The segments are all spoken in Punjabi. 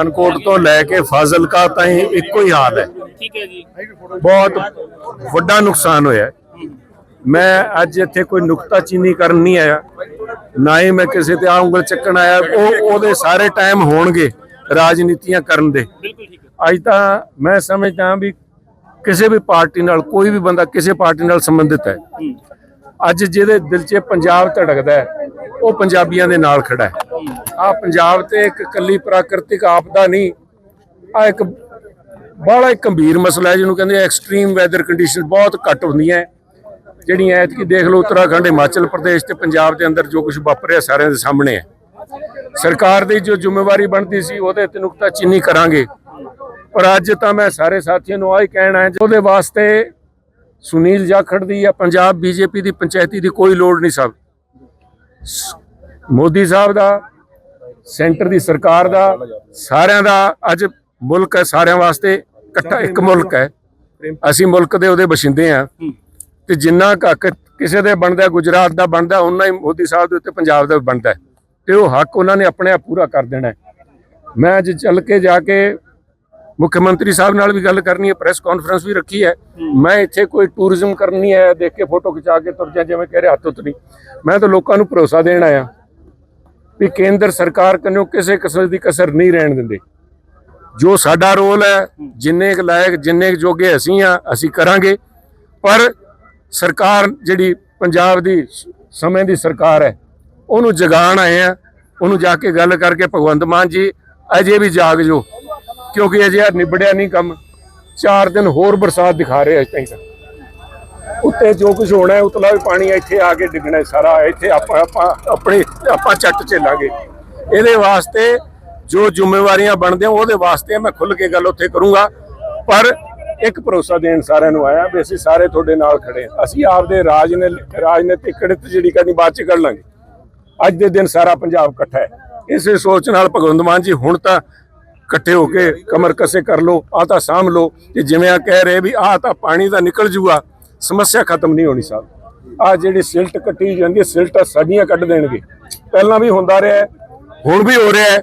ਪਠਾਨਕੋਟ ਤੋਂ ਲੈ ਕੇ ਫਾਜ਼ਿਲਕਾ ਤਾਈਂ ਇੱਕੋ ਹੀ ਹਾਲ ਹੈ। ਠੀਕ ਹੈ ਜੀ। ਬਹੁਤ ਵੱਡਾ ਨੁਕਸਾਨ ਹੋਇਆ। ਮੈਂ ਅੱਜ ਇੱਥੇ ਕੋਈ ਨੁਕਤਾਚੀਨੀ ਕਰਨ ਨਹੀਂ ਆਇਆ। ਨਾ ਹੀ ਮੈਂ ਕਿਸੇ ਤੇ ਆ ਉਂਗਲ ਚੱਕਣ ਆਇਆ। ਉਹ ਉਹਦੇ ਸਾਰੇ ਟਾਈਮ ਹੋਣਗੇ ਰਾਜਨੀਤੀਆਂ ਕਰਨ ਦੇ। ਅੱਜ ਤਾਂ ਮੈਂ ਸਮਝਦਾ ਵੀ ਕਿਸੇ ਵੀ ਪਾਰਟੀ ਨਾਲ ਕੋਈ ਵੀ ਬੰਦਾ ਕਿਸੇ ਪਾਰਟੀ ਨਾਲ ਸੰਬੰਧਿਤ ਹੈ। ਅੱਜ ਜਿਹਦੇ ਦਿਲ 'ਚ ਪੰਜਾਬ ਧੜਕਦਾ ਹੈ ਉਹ ਪੰਜਾਬੀਆਂ ਦੇ ਨਾਲ ਖੜਾ ਹੈ। ਆ ਪੰਜਾਬ ਤੇ ਇੱਕ ਕੱਲੀ ਪ੍ਰਾਕਿਰਤਿਕ ਆਪਦਾ ਨਹੀਂ, ਆ ਇੱਕ ਬੜਾ ਇੱਕ ਗੰਭੀਰ ਮਸਲਾ ਹੈ ਜਿਹਨੂੰ ਕਹਿੰਦੇ ਐਕਸਟ੍ਰੀਮ ਵੈਦਰ ਕੰਡੀਸ਼ਨ ਬਹੁਤ ਘੱਟ ਹੁੰਦੀਆਂ ਹੈ। ਜਿਹੜੀਆਂ ਐਤਕੀ ਦੇਖ ਲਓ ਉੱਤਰਾਖੰਡ, ਹਿਮਾਚਲ ਪ੍ਰਦੇਸ਼ ਤੇ ਪੰਜਾਬ ਦੇ ਅੰਦਰ ਜੋ ਕੁਝ ਵਾਪਰਿਆ ਸਾਰਿਆਂ ਦੇ ਸਾਹਮਣੇ ਹੈ। ਸਰਕਾਰ ਦੀ ਜੋ ਜ਼ਿੰਮੇਵਾਰੀ ਬਣਦੀ ਸੀ, ਉਹਦੇ ਤੇ ਨੁਕਤਾ ਚੀਨੀ ਕਰਾਂਗੇ। ਪਰ ਅੱਜ ਤਾਂ ਮੈਂ ਸਾਰੇ ਸਾਥੀਆਂ ਨੂੰ ਆਹੀ ਕਹਿਣਾ ਹੈ ਉਹਦੇ ਵਾਸਤੇ ਸੁਨੀਲ ਜਾਖੜ ਦੀ ਜਾਂ ਪੰਜਾਬ ਬੀਜੇਪੀ ਦੀ ਪੰਚਾਇਤੀ ਦੀ ਕੋਈ ਲੋੜ ਨਹੀਂ ਸਾਹਿਬ ਮੋਦੀ ਸਾਹਿਬ ਦਾ ਸੈਂਟਰ ਦੀ ਸਰਕਾਰ ਦਾ ਸਾਰਿਆਂ ਦਾ ਅੱਜ ਮੁਲਕ ਹੈ ਸਾਰਿਆਂ ਵਾਸਤੇ ਇਕੱਠਾ ਇੱਕ ਮੁਲਕ ਹੈ। ਅਸੀਂ ਮੁਲਕ ਦੇ ਉਹਦੇ ਬਸ਼ਿੰਦੇ ਆ ਤੇ ਜਿੰਨਾ ਕੁ ਹੱਕ ਕਿਸੇ ਦੇ ਬਣਦਾ ਗੁਜਰਾਤ ਦਾ ਬਣਦਾ ਉਹਨਾਂ ਹੀ ਮੋਦੀ ਸਾਹਿਬ ਦੇ ਉੱਤੇ ਪੰਜਾਬ ਦਾ ਬਣਦਾ। ਤੇ ਉਹ ਹੱਕ ਉਹਨਾਂ ਨੇ ਆਪਣੇ ਆਪ ਪੂਰਾ ਕਰ ਦੇਣਾ। ਮੈਂ ਅੱਜ ਚੱਲ ਕੇ ਜਾ ਕੇ ਮੁੱਖ ਮੰਤਰੀ ਸਾਹਿਬ ਨਾਲ ਵੀ ਗੱਲ ਕਰਨੀ ਹੈ ਪ੍ਰੈਸ ਕਾਨਫਰੰਸ ਵੀ ਰੱਖੀ ਹੈ। ਮੈਂ ਇੱਥੇ ਕੋਈ ਟੂਰਿਜ਼ਮ ਕਰਨੀ ਹੈ ਦੇਖ ਕੇ ਫੋਟੋ ਖਿਚਾ ਕੇ ਤੁਰ ਜਾ ਜਿਵੇਂ ਕਹਿ ਰਹੇ ਹੱਥ ਉੱਤ ਨਹੀਂ ਮੈਂ ਤਾਂ ਲੋਕਾਂ ਨੂੰ ਭਰੋਸਾ ਦੇਣ ਆਇਆ। ਵੀ ਕੇਂਦਰ ਸਰਕਾਰ ਕੰਨੋਂ ਕਿਸੇ ਕਿਸਮ ਦੀ ਕਸਰ ਨਹੀਂ ਰਹਿਣ ਦਿੰਦੇ। ਜੋ ਸਾਡਾ ਰੋਲ ਹੈ, ਜਿੰਨੇ ਕੁ ਲਾਇਕ, ਜਿੰਨੇ ਕੁ ਜੋਗੇ ਅਸੀਂ ਆ ਅਸੀਂ ਕਰਾਂਗੇ। ਪਰ ਸਰਕਾਰ ਜਿਹੜੀ ਪੰਜਾਬ ਦੀ ਸਮੇਂ ਦੀ ਸਰਕਾਰ ਹੈ, ਉਹਨੂੰ ਜਗਾਣ ਆਏ ਆ ਉਹਨੂੰ ਜਾ ਕੇ ਗੱਲ ਕਰਕੇ ਭਗਵੰਤ ਮਾਨ ਜੀ, ਅਜੇ ਵੀ ਜਾਗ ਜੋ। ਕਿਉਂਕਿ ਅਜੇ ਨਿਬੜਿਆ ਨਹੀਂ ਕੰਮ। 4 ਦਿਨ ਹੋਰ ਬਰਸਾਤ ਦਿਖਾ ਰਹੇ ਅਜੇ ਤਾਈਂ ਉੱਤੇ ਜੋ ਕੁਝ ਹੋਣਾ ਹੈ, ਉਤਲਾ ਵੀ ਪਾਣੀ ਇੱਥੇ ਆ ਕੇ ਡਿੱਗਣਾ ਸਾਰਾ, ਇੱਥੇ ਆਪਾਂ ਆਪਾਂ ਆਪਣੇ ਆਪਾਂ ਚੱਟ ਝੇਲਾਂਗੇ। ਇਹਦੇ ਵਾਸਤੇ ਜੋ ਜ਼ਿੰਮੇਵਾਰੀਆਂ ਬਣਦੀਆਂ, ਉਹਦੇ ਵਾਸਤੇ ਮੈਂ ਖੁੱਲ ਕੇ ਗੱਲ ਉੱਥੇ ਕਰੂੰਗਾ। ਪਰ ਇੱਕ ਭਰੋਸਾ ਦੇਣ ਸਾਰਿਆਂ ਨੂੰ ਆਇਆ ਵੀ ਅਸੀਂ ਸਾਰੇ ਤੁਹਾਡੇ ਨਾਲ ਖੜੇ ਅਸੀਂ ਆਪਦੇ ਰਾਜ ਰਾਜਨੀਤਿਕ ਕਿੜਤ ਜਿਹੜੀ ਕਰਨੀ, ਬਾਅਦ ਚ ਕਰ ਲਾਂਗੇ। ਅੱਜ ਦੇ ਦਿਨ ਸਾਰਾ ਪੰਜਾਬ ਇਕੱਠਾ ਹੈ। ਇਸੇ ਸੋਚ ਨਾਲ ਭਗਵੰਤ ਮਾਨ ਜੀ ਹੁਣ ਤਾਂ ਇਕੱਠੇ ਹੋ ਕੇ ਕਮਰ ਕਸੇ ਕਰ ਲੋ ਆ ਤਾਂ ਸਾਂਭ ਲੋ ਤੇ ਜਿਵੇਂ ਆ ਕਹਿ ਰਹੇ ਵੀ ਆ ਤਾਂ ਪਾਣੀ ਦਾ ਨਿਕਲ ਜੂਗਾ ਸਮੱਸਿਆ ਖਤਮ ਨਹੀਂ ਹੋਣੀ ਸਾਹਿਬ। ਆ ਜਿਹੜੀ ਸਿਲਟ ਕੱਟੀ ਜਾਂਦੀ ਹੈ ਸਿਲਟ ਸਾਡੀਆਂ ਕੱਢ ਦੇਣਗੇ। ਪਹਿਲਾਂ ਵੀ ਹੁੰਦਾ ਰਿਹਾ ਹੁਣ ਵੀ ਹੋ ਰਿਹਾ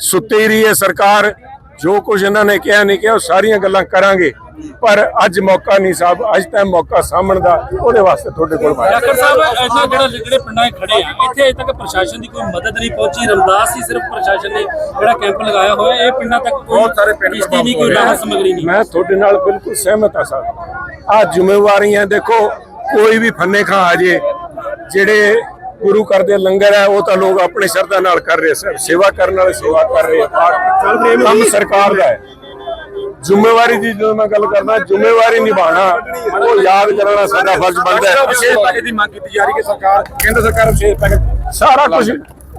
ਸੁੱਤੀ ਰਹੀ ਹੈ ਸਰਕਾਰ। ਜੋ ਕੁਝ ਇਹਨਾਂ ਨੇ ਕਿਹਾ ਨਹੀਂ ਕਿਹਾ ਉਹ ਸਾਰੀਆਂ ਗੱਲਾਂ ਕਰਾਂਗੇ। ਪਰ ਅੱਜ ਮੌਕਾ ਨਹੀਂ ਸਾਹਿਬ ਅੱਜ ਤਾਂ ਮੌਕਾ ਸਾਹਮਣ ਦਾ ਉਹਦੇ ਵਾਸਤੇ ਤੁਹਾਡੇ ਕੋਲ ਆਇਆ। ਡਾਕਟਰ ਸਾਹਿਬ ਇੱਥੇ ਜਿਹੜਾ ਜਿਹੜੇ ਪਿੰਡਾਂ 'ਚ ਖੜੇ ਆ ਇੱਥੇ ਅਜੇ ਤੱਕ ਪ੍ਰਸ਼ਾਸਨ ਦੀ ਕੋਈ ਮਦਦ ਨਹੀਂ ਪਹੁੰਚੀ। ਰਮਦਾਸ ਹੀ ਸਿਰਫ ਪ੍ਰਸ਼ਾਸਨ ਨੇ ਜਿਹੜਾ ਕੈਂਪ ਲਗਾਇਆ ਹੋਇਆ ਇਹ ਪਿੰਡਾਂ ਤੱਕ ਕੋਈ ਬਹੁਤ ਸਾਰੇ ਪਿੰਡ ਨਹੀਂ ਕੋਈ ਰਾਹਤ ਸਮਗਰੀ ਨਹੀਂ। ਮੈਂ ਤੁਹਾਡੇ ਨਾਲ ਬਿਲਕੁਲ ਸਹਿਮਤ ਹਾਂ ਸਾਹਿਬ। ਆ ਜ਼ਿੰਮੇਵਾਰੀਆਂ ਦੇਖੋ ਕੋਈ ਵੀ ਫੰਨੇ ਖਾਂ ਆ ਜੇ ਜਿਹੜੇ ਗੁਰੂ ਘਰ ਦੇ ਲੰਗਰ ਹੈ ਉਹ ਤਾਂ ਲੋਕ ਆਪਣੇ ਸ਼ਰਧਾ ਨਾਲ ਕਰ ਰਹੇ ਸਰ ਸੇਵਾ ਕਰਨ ਵਾਲੇ ਸੇਵਾ ਕਰ ਰਹੇ ਆ। ਕੰਮ ਸਰਕਾਰ ਦਾ ਹੈ। ਜ਼ਿੰਮੇਵਾਰੀ ਦੀ ਜਦੋਂ ਮੈਂ ਗੱਲ ਕਰਦਾ ਜ਼ਿੰਮੇਵਾਰੀ ਨਿਭਾਣਾ ਉਹ ਯਾਦ ਕਰਨਾ ਸਾਡਾ ਫਰਜ਼ ਬਣਦਾ ਹੈ। ਵਿਸ਼ੇਸ਼ ਪੈਕੇਜ ਦੀ ਮੰਗ ਕੀਤੀ ਜਾ ਰਹੀ ਕਿ ਸਰਕਾਰ। ਕੇਂਦਰ ਸਰਕਾਰ ਵਿਸ਼ੇਸ਼ ਪੈਕੇਜ ਸਾਰਾ ਕੁਝ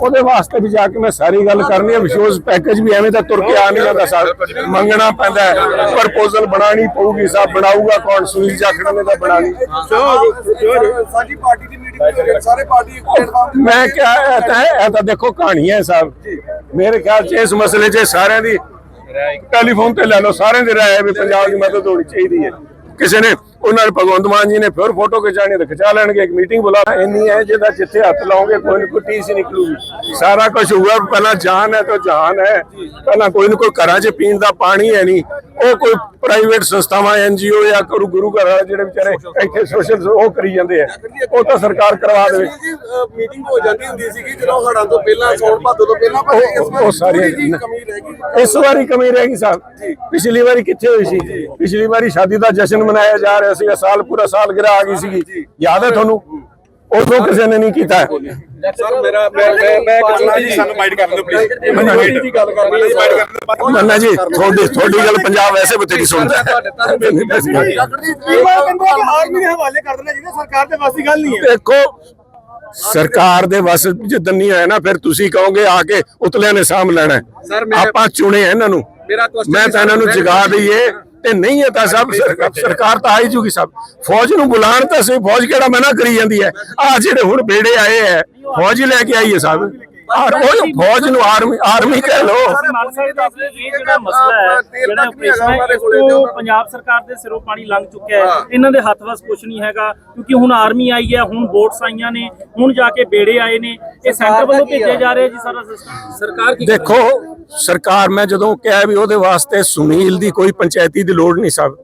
ਉਹਦੇ ਵਾਸਤੇ ਵੀ ਜਾ ਕੇ ਮੈਂ ਸਾਰੀ ਗੱਲ ਕਰਨੀ ਹੈ ਵਿਸ਼ੋਸ ਪੈਕੇਜ ਵੀ ਐਵੇਂ ਤਾਂ ਤੁਰ ਕੇ ਆ ਨਹੀਂ ਜਾਂਦਾ ਸਾਹਿਬ ਮੰਗਣਾ ਪੈਂਦਾ ਹੈ। ਪ੍ਰਪੋਜ਼ਲ ਬਣਾਣੀ ਪਊਗੀ ਸਾਹਿਬ ਬਣਾਊਗਾ ਕੌਣ? ਸੁਨੀਲ ਜਾਖੜ ਨੇ ਤਾਂ ਬਣਾਣੀ ਸਾਡੀ ਪਾਰਟੀ ਦੀ ਮੀਟਿੰਗ ਸਾਰੇ ਪਾਰਟੀ ਮੈਂ ਕਿਹਾ ਇਹ ਤਾਂ ਇਹ ਤਾਂ ਦੇਖੋ ਕਹਾਣੀ ਹੈ ਸਾਹਿਬ ਮੇਰੇ ਖਿਆਲ 'ਚ ਇਸ ਮਸਲੇ 'ਚ ਸਾਰਿਆਂ ਦੀ ਟੈਲੀਫੋਨ ਤੇ ਲੈ ਲਓ ਸਾਰਿਆਂ ਦੀ ਰਾਏ ਵੀ ਪੰਜਾਬ ਦੀ ਮਦਦ ਹੋਣੀ ਚਾਹੀਦੀ ਹੈ। ਕਿਸੇ ਨੇ ਉਹਨਾਂ ਨੇ ਭਗਵੰਤ ਮਾਨ ਜੀ ਨੇ ਫਿਰ ਫੋਟੋ ਖਿਚਾਣੀ ਤਾਂ ਖਿਚਾ ਲੈਣਗੇ ਇੱਕ ਮੀਟਿੰਗ ਬੁਲਾ ਇੰਨੀ ਹੈ ਜਿਹਦਾ ਜਿੱਥੇ ਹੱਥ ਲਾਓਗੇ ਕੋਈ ਨਾ ਕੋਈ ਟੀਸ ਨਿਕਲੂਗੀ। ਸਾਰਾ ਕੁਝ ਹੋਊਗਾ ਪਹਿਲਾਂ ਜਾਨ ਹੈ ਤਾਂ ਜਾਨ ਹੈ। ਪਹਿਲਾਂ ਕੋਈ ਨਾ ਕੋਈ ਘਰਾਂ 'ਚ ਪੀਣ ਦਾ ਪਾਣੀ ਹੈ ਨਹੀਂ। ਉਹ ਕੋਈ ਪ੍ਰਾਈਵੇਟ ਸੰਸਥਾਵਾਂ ਐਨਜੀਓ ਜਾਂ ਗੁਰੂ ਗੁਰੂ ਘਰ ਵਾਲੇ ਜਿਹੜੇ ਵਿਚਾਰੇ ਇੱਥੇ ਸੋਸ਼ਲ ਉਹ ਕਰੀ ਜਾਂਦੇ ਆ। ਉਹ ਤਾਂ ਸਰਕਾਰ ਕਰਵਾ ਦੇਵੇ। ਮੀਟਿੰਗ ਹੋ ਜਾਂਦੀ ਹੁੰਦੀ ਸੀਗੀ ਜਦੋਂ ਹੜਾਂ ਤੋਂ ਪਹਿਲਾਂ ਸੌਣ ਭਾਦੋ ਤੋਂ ਪਹਿਲਾਂ ਪਰ ਇਸ ਵਾਰ ਉਹ ਜਿਹੀ ਕਮੀ ਰਹਿ ਗਈ। ਇਸ ਵਾਰੀ ਕਮੀ ਰਹਿ ਗਈ ਸਾਹਿਬ। ਪਿਛਲੀ ਵਾਰੀ ਕਿੱਥੇ ਹੋਈ ਸੀ? ਪਿਛਲੀ ਵਾਰੀ ਸ਼ਾਦੀ ਦਾ ਜਸ਼ਨ ਮਨਾਇਆ ਜਾ ਰਿਹਾ ਸੀਗਾ ਸਾਲ ਪੂਰਾ ਸਾਲ ਗਿਰਾ ਆ ਗਈ ਸੀਗੀ। ਯਾਦ ਹੈ ਤੁਹਾਨੂੰ? ਉਦੋਂ ਕਿਸੇ ਨੇ ਨਹੀਂ ਕੀਤਾ। ਸਰ ਮੇਰਾ ਮੈਂ ਜੀ ਸਾਨੂੰ ਮਾਈਂਡ ਕਰਨ ਦਿਓ ਪਲੀਜ਼ ਮੈਂ ਮੀਟਿੰਗ ਦੀ ਗੱਲ ਕਰਨੀ ਹੈ ਮਾਈਂਡ ਕਰਨ ਦਿਓ। ਮੰਨਾ ਜੀ ਤੁਹਾਡੀ ਤੁਹਾਡੀ ਗੱਲ ਪੰਜਾਬ ਵੈਸੇ ਬਥੇਰੀ ਸੁਣਦਾ ਹੈ। ਆਰਮੀ ਦੇ ਹਵਾਲੇ ਕਰ ਦੇਣਾ ਜਿਹਨੇ ਸਰਕਾਰ ਦੇ ਵਾਸੀ ਗੱਲ ਨਹੀਂ ਹੈ। ਦੇਖੋ ਸਰਕਾਰ ਦੇ ਵਸ ਜਿੱਦਨ ਨਹੀਂ ਆਇਆ ਨਾ ਫਿਰ ਤੁਸੀਂ ਕਹੋਗੇ ਆ ਕੇ ਉਤਲਿਆਂ ਨੇ ਸਾਂਭ ਲੈਣਾ ਆਪਾਂ ਚੁਣੇ ਆ ਇਹਨਾਂ ਨੂੰ। ਮੈਂ ਤਾਂ ਇਹਨਾਂ ਨੂੰ ਜਗਾ ਦਈਏ। ਤੇ ਨਹੀਂ ਹੈ ਤਾਂ ਸਭ ਸਰਕਾਰ ਤਾਂ ਆਈ ਜੂਗੀ ਸਭ। ਫੌਜ ਨੂੰ ਬੁਲਾਣ ਤਾਂ ਸਹੀ ਫੌਜ ਕਿਹੜਾ ਮਨਾ ਕਰੀ ਜਾਂਦੀ ਹੈ? ਆ ਜਿਹੜੇ ਹੁਣ ਬੇੜੇ ਆਏ ਹੈ ਫੌਜ ਲੈ ਕੇ ਆਈ ਹੈ ਸਭ। ਆਰ ਉਹ ਫੌਜ ਨੂੰ ਆਰਮੀ ਆਰਮੀ ਕਹਿ ਲੋ ਜਿਹੜਾ ਮਸਲਾ ਹੈ ਜਿਹੜਾ ਆਪਰੇਸ਼ਨ ਪੰਜਾਬ ਸਰਕਾਰ ਦੇ ਸਿਰੋਂ ਪਾਣੀ ਲੰਘ ਚੁੱਕਿਆ ਹੈ। ਇਹਨਾਂ ਦੇ ਹੱਥ ਵਸ ਕੁਝ ਨਹੀਂ ਹੈਗਾ ਕਿਉਂਕਿ ਹੁਣ ਆਰਮੀ ਆਈ ਹੈ ਹੁਣ ਬੋਟਸ ਆਈਆਂ ਨੇ ਹੁਣ ਜਾ ਕੇ ਬੇੜੇ ਆਏ ਨੇ। ਇਹ ਸੈਂਟਰ ਵੱਲੋਂ ਭੇਜਿਆ ਜਾ ਰਿਹਾ ਜੀ ਸਾਰਾ ਸਿਸਟਮ ਸਰਕਾਰ ਕੀ ਦੇਖੋ ਸਰਕਾਰ ਮੈਂ ਜਦੋਂ ਕਿਹਾ ਵੀ ਉਹਦੇ ਵਾਸਤੇ ਸੁਨੀਲ ਦੀ ਕੋਈ ਪੰਚਾਇਤੀ ਦੀ ਲੋੜ ਨਹੀਂ ਸਾਹਿਬ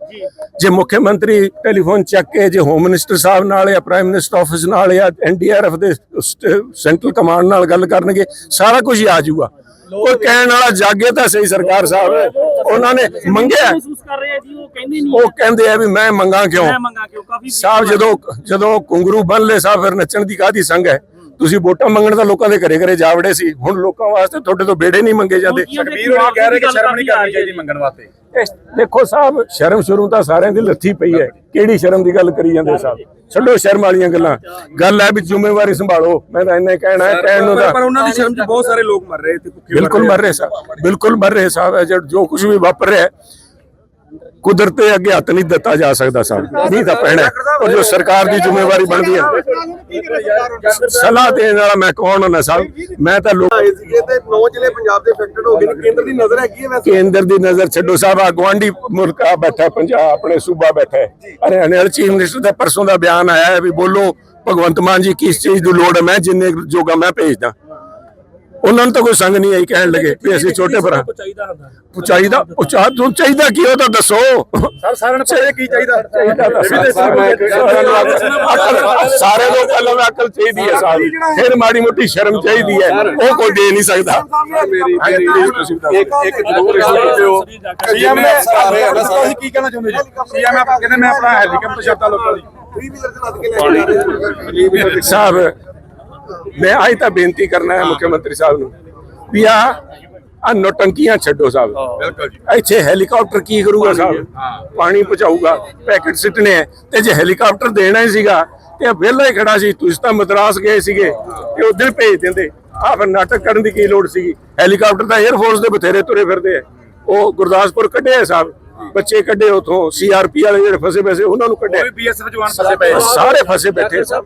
ਜੇ। ਮੁੱਖ ਮੰਤਰੀ ਟੈਲੀਫੋਨ ਚੱਕ ਕੇ ਜੇ ਹੋਮ ਮਿਨਿਸਟਰ ਸਾਹਿਬ ਨਾਲ ਜਾਂ ਪ੍ਰਾਈਮ ਮਿਨਿਸਟਰ ਆਫਿਸ ਨਾਲ ਜਾਂ ਐਨਡੀਆਰਐਫ ਦੇ ਸੈਂਟਰਲ ਕਮਾਂਡ ਨਾਲ ਗੱਲ ਕਰਨਗੇ ਸਾਰਾ ਕੁਝ ਆ ਜਾਊਗਾ। ਕੋਈ ਕਹਿਣ ਵਾਲਾ ਜਾਗੇ ਤਾਂ ਸਹੀ ਸਰਕਾਰ ਸਾਹਿਬ ਉਹਨਾਂ ਨੇ ਮੰਗਿਆ। ਮਹਿਸੂਸ ਕਰ ਰਹੇ ਆ ਜੀ ਉਹ ਕਹਿੰਦੇ ਨਹੀਂ ਉਹ ਕਹਿੰਦੇ ਆ ਵੀ ਮੈਂ ਮੰਗਾ ਕਿਉਂ? ਮੈਂ ਮੰਗਾ ਕਿਉਂ? ਕਾਫੀ ਸਾਹਿਬ ਜਦੋਂ ਜਦੋਂ ਕੁੰਗਰੂ ਬੰਨ ਲੈ ਸਾਹਿਬ ਫਿਰ ਨੱਚਣ ਦੀ ਕਾਦੀ ਸੰਗ ਹੈ? ਤੁਸੀਂ ਵੋਟਾਂ ਮੰਗਣ ਤਾਂ ਲੋਕਾਂ ਦੇ ਘਰੇ ਘਰੇ ਜਾ ਵੜੇ ਸੀ। ਹੁਣ ਲੋਕਾਂ ਵਾਸਤੇ ਤੁਹਾਡੇ ਤੋਂ ਬੇੜੇ ਨਹੀਂ ਮੰਗੇ ਜਾਂਦੇ। ਵੀਰ ਉਹ ਕਹਿ ਰਹੇ ਕਿ ਸ਼ਰਮ ਨਹੀਂ ਕਰਨੀ ਚਾਹੀਦੀ ਮੰਗਣ ਵਾਸਤੇ। ਦੇਖੋ ਸਾਹਿਬ ਸ਼ਰਮ ਸ਼ੁਰੂ ਤਾਂ ਸਾਰਿਆਂ ਦੀ ਲੱਥੀ ਪਈ ਹੈ। ਕਿਹੜੀ ਸ਼ਰਮ ਦੀ ਗੱਲ ਕਰੀ ਜਾਂਦੇ ਸਾਹਿਬ? ਛੱਡੋ ਸ਼ਰਮ ਵਾਲੀਆਂ ਗੱਲਾਂ। ਗੱਲ ਹੈ ਵੀ ਜ਼ਿੰਮੇਵਾਰੀ ਸੰਭਾਲੋ। ਮੈਂ ਤਾਂ ਇੰਨਾ ਕਹਿਣਾ ਹੈ ਕਹਿਣ ਨੂੰ ਤਾਂ ਪਰ ਉਹਨਾਂ ਦੀ ਸ਼ਰਮ 'ਚ ਬਹੁਤ ਸਾਰੇ ਲੋਕ ਮਰ ਰਹੇ ਤੇ ਭੁੱਖੇ ਬਿਲਕੁਲ ਮਰ ਰਹੇ ਸਾਹਿਬ ਬਿਲਕੁਲ ਮਰ ਰਹੇ ਸਾਹਿਬ ਜੋ- ਜੋ ਕੁਝ ਵੀ ਵਾਪਰ ਰਿਹਾ ਹੈ, ਕੁਦਰਤ ਦੇ ਅੱਗੇ ਹੱਥ ਨਹੀਂ ਦਿੱਤਾ ਜਾ ਸਕਦਾ ਸਾਹਿਬ। ਨਹੀਂ ਤਾਂ ਪੈਣਾ ਹੈ। ਜੋ ਸਰਕਾਰ ਦੀ ਜ਼ਿੰਮੇਵਾਰੀ ਬਣਦੀ ਹੈ, ਸਲਾਹ ਦੇਣ ਵਾਲਾ ਮੈਂ ਕੌਣ ਹੁੰਦਾ ਸਾਹਿਬ? ਮੈਂ ਤਾਂ ਲੋਕ ਤੇ 9 ਜ਼ਿਲ੍ਹੇ ਪੰਜਾਬ ਦੇ ਅਫੈਕਟਡ ਹੋ ਗਏ ਕੇਂਦਰ ਦੀ ਨਜ਼ਰ ਹੈਗੀ ਹੈ ਵੈਸੇ ਕੇਂਦਰ ਦੀ ਨਜ਼ਰ ਛੱਡੋ ਸਾਹਿਬ ਆ ਗਵਾਂਢੀ ਮੁਲਕ ਬੈਠਾ, ਪੰਜਾਬ, ਆਪਣੇ ਸੂਬਾ ਬੈਠਾ ਹਰਿਆਣੇ ਵਾਲੇ ਚੀਫ ਮਿਨਿਸਟਰ ਦਾ ਪਰਸੋਂ ਦਾ ਬਿਆਨ ਆਇਆ ਹੈ ਵੀ ਬੋਲੋ, ਭਗਵੰਤ ਮਾਨ ਜੀ, ਕਿਸ ਚੀਜ਼ ਦੀ ਲੋੜ ਹੈ? ਮੈਂ ਜਿੰਨੇ ਜੋਗਾ ਮੈਂ ਭੇਜਦਾ। ਉਹਨਾਂ ਨੂੰ ਤਾਂ ਕੋਈ ਸੰਗ ਨਹੀਂ ਆਈ ਕਹਿਣ ਲੱਗੇ ਵੀ ਅਸੀਂ ਛੋਟੇ ਭਰਾ। ਚਾਹੀਦਾ ਹੁੰਦਾ? ਚਾਹੀਦਾ ਉਚਾ ਤੂੰ ਚਾਹੀਦਾ ਕੀ ਉਹ ਤਾਂ ਦੱਸੋ। ਸਰ ਸਾਰਿਆਂ ਨੂੰ ਪਤਾ ਕੀ ਚਾਹੀਦਾ। ਸਾਰੇ ਤੋਂ ਪਹਿਲਾਂ ਤਾਂ ਅਕਲ ਚਾਹੀਦੀ ਹੈ ਸਾਹਿਬ ਫਿਰ ਮਾੜੀ ਮੋਟੀ ਸ਼ਰਮ ਚਾਹੀਦੀ ਹੈ ਉਹ ਕੋਈ ਦੇ ਨਹੀਂ ਸਕਦਾ। ਮੇਰੀ ਇੱਕ ਇੱਕ ਜ਼ਰੂਰ ਇਸ ਲਈ ਹੋ ਸੀਐਮ ਨੇ ਸਾਰੇ ਤੁਸੀਂ ਕੀ ਕਹਿਣਾ ਚਾਹੁੰਦੇ ਜੀ ਸੀਐਮ ਆਪਾਂ ਕਹਿੰਦੇ ਮੈਂ ਆਪਣਾ ਹੈਲੀਕਾਪਟਰ ਛੱਡਦਾ ਲੋਕਾਂ ਦੀ। 3 ਵੀਲਰ ਤੇ ਲੱਦ ਕੇ ਲੈ ਕੇ ਸਾਹਿਬ ਮੈਂ ਅੱਜ ਤਾਂ ਬੇਨਤੀ ਕਰਨਾ ਹੈ ਮੁੱਖ ਮੰਤਰੀ ਸਾਹਿਬ ਨੂੰ ਵੀ ਆ ਆ ਨੋਟੰਕੀਆਂ ਛੱਡੋ ਸਾਹਿਬ। ਬਿਲਕੁਲ ਜੀ। ਇੱਥੇ ਹੈਲੀਕਾਪਟਰ ਕੀ ਕਰੂਗਾ ਸਾਹਿਬ? ਪਾਣੀ ਪਹੁੰਚਾਊਗਾ ਪੈਕੇਟ ਸਿੱਟਣੇ ਤੇ ਜੇ ਹੈਲੀਕਾਪਟਰ ਦੇਣਾ ਹੀ ਸੀਗਾ ਤੇ ਵਿਹਲਾ ਹੀ ਖੜਾ ਸੀ। ਤੁਸੀਂ ਤਾਂ ਮਦਰਾਸ ਗਏ ਸੀਗੇ ਤੇ ਉਧਰ ਭੇਜ ਦਿੰਦੇ। ਆ ਫਿਰ ਨਾਟਕ ਕਰਨ ਦੀ ਕੀ ਲੋੜ ਸੀਗੀ? ਹੈਲੀਕਾਪਟਰ ਤਾਂ 에ਅਰ ਫੋਰਸ ਦੇ ਬਥੇਰੇ ਤੁਰੇ ਫਿਰਦੇ ਆ ਉਹ ਗੁਰਦਾਸਪੁਰ ਕੱਢੇ ਆ ਸਾਹਿਬ। ਬੱਚੇ ਕੱਢੇ ਉਥੋਂ ਸੀਆਰਪੀ ਵਾਲੇ ਜਿਹੜੇ ਫਸੇ ਪੈਸੇ ਉਹਨਾਂ ਨੂੰ ਕੱਢਿਆ। ਸਾਰੇ ਫਸੇ ਬੈਠੇ ਸਭ